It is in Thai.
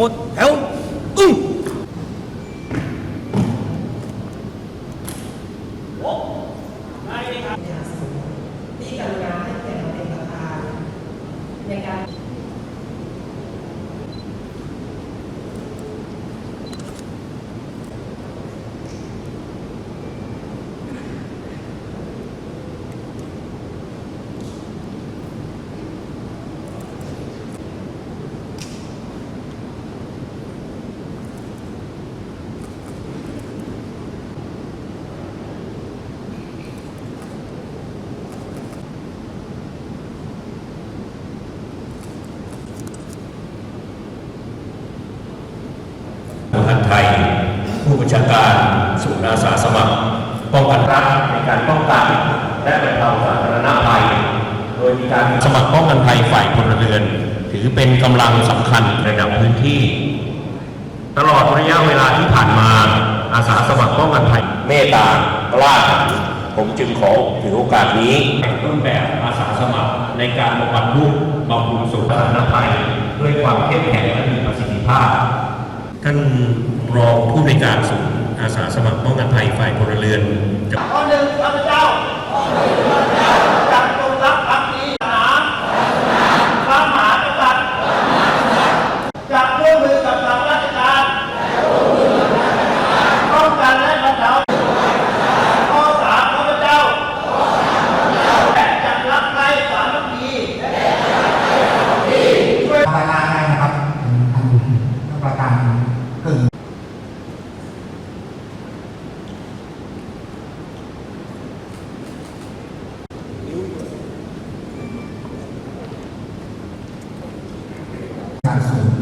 หมดแถวอึ้งที่กรุณาให้เกียรติมาเป็นประธานในการ ย ผู้บัญชาการศูนย์อาสาสมัคร ป้องกันรัฐในการป้องกันและบรรเทาสาธารณภัย โดยมีการสมัครป้องกันภัยฝ่ายพลเรือน ถือเป็นกำลังสำคัญระดับพื้นที่ ตลอดระยะเวลาที่ผ่านมาอาสาสมัครป้องกันภัยเมตตากล้าหาญผมจึงขอถือโอกาสนี้เป็นต้นแบบอาสาสมัครในการบรรลุบำรุงสุขสาธารณภัยด้วยความเข้มแข็งและมีประสิทธิภาพ ท่านรองผู้ในวยการศูนย์อาสาสมัครป้องกันภัยฝ่ายพลเรือนจะข้อหนึ่ง fracaso